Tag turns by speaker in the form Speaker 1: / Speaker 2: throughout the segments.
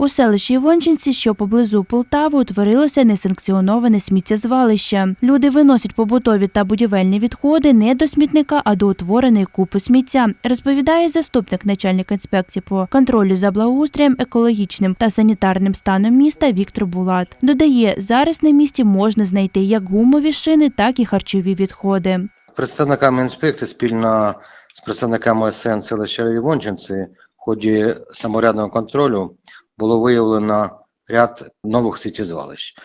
Speaker 1: У селищі Івончинці, що поблизу Полтави, утворилося несанкціоноване сміттєзвалище. Люди виносять побутові та будівельні відходи не до смітника, а до утвореної купи сміття, розповідає заступник начальника інспекції по контролю за благоустроєм, екологічним та санітарним станом міста Віктор Булат. Додає, зараз на місці можна знайти як гумові шини, так і харчові відходи.
Speaker 2: Представниками інспекції спільно з представниками СН селища Івончинці в ході саморядного контролю було виявлено ряд нових сміттєзвалищ,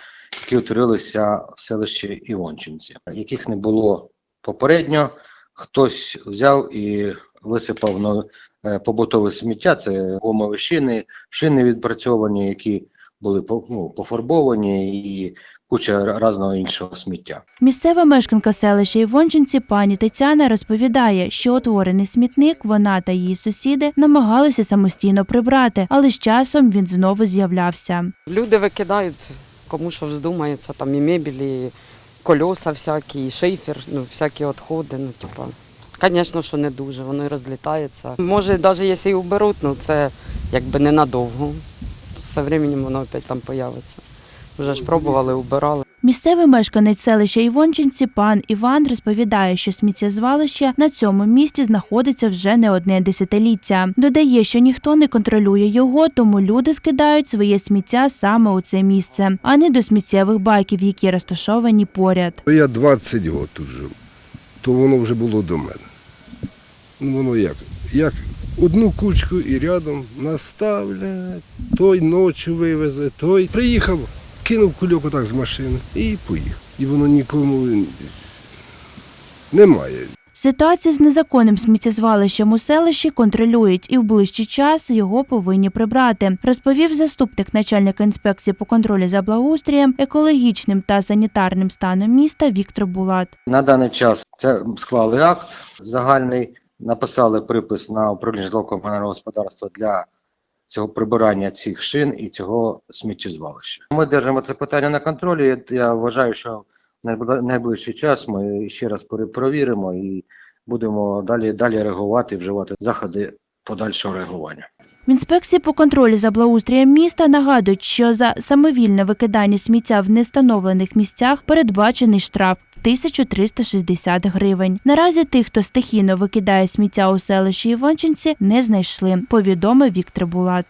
Speaker 2: які утворилися в селищі Івончинці, яких не було попередньо. Хтось взяв і висипав на е, побутове сміття, це гумові шини, шини відпрацьовані, які були ну, пофарбовані і куча різного іншого сміття.
Speaker 1: Місцева мешканка селища Івончинці пані Тетяна розповідає, що утворений смітник вона та її сусіди намагалися самостійно прибрати, але з часом він знову з'являвся.
Speaker 3: Люди викидають, кому що вздумається, там і мебель, і кольоса всякі, і шифер, ну, всякі відходи. Ну, типа, звісно, що не дуже, воно і розлітається. Може, навіть якщо і уберуть, ну це якби ненадовго. З часом воно опять там появиться. Вже ж пробували, убирали.
Speaker 1: Місцевий мешканець селища Івончинці пан Іван розповідає, що сміттєзвалище на цьому місці знаходиться вже не одне десятиліття. Додає, що ніхто не контролює його, тому люди скидають своє сміття саме у це місце, а не до сміттєвих баків, які розташовані поряд.
Speaker 4: Я 20 років тут живу, то воно вже було до мене. Ну воно як? Як одну кучку і рядом наставлять, той ночі вивезе, той приїхав, кинув кульок отак з машини і поїхав. І воно нікому немає.
Speaker 1: Ситуацію з незаконним сміттєзвалищем у селищі контролюють і в ближчий час його повинні прибрати, розповів заступник начальника інспекції по контролю за благоустрієм, екологічним та санітарним станом міста Віктор Булат.
Speaker 2: На даний час це склали акт загальний, написали припис на управління житлово-комунального господарства для цього прибирання цих шин і цього сміттєзвалища. Ми держимо це питання на контролі. Я- вважаю, що найближчий час ми ще раз перепровіримо і будемо далі, далі реагувати, вживати заходи подальшого реагування.
Speaker 1: В інспекції по контролю за благоустрієм міста нагадують, що за самовільне викидання сміття в нестановлених місцях передбачений штраф 1360 гривень. Наразі тих, хто стихійно викидає сміття у селищі Іванчинці, не знайшли, повідомив Віктор Булат.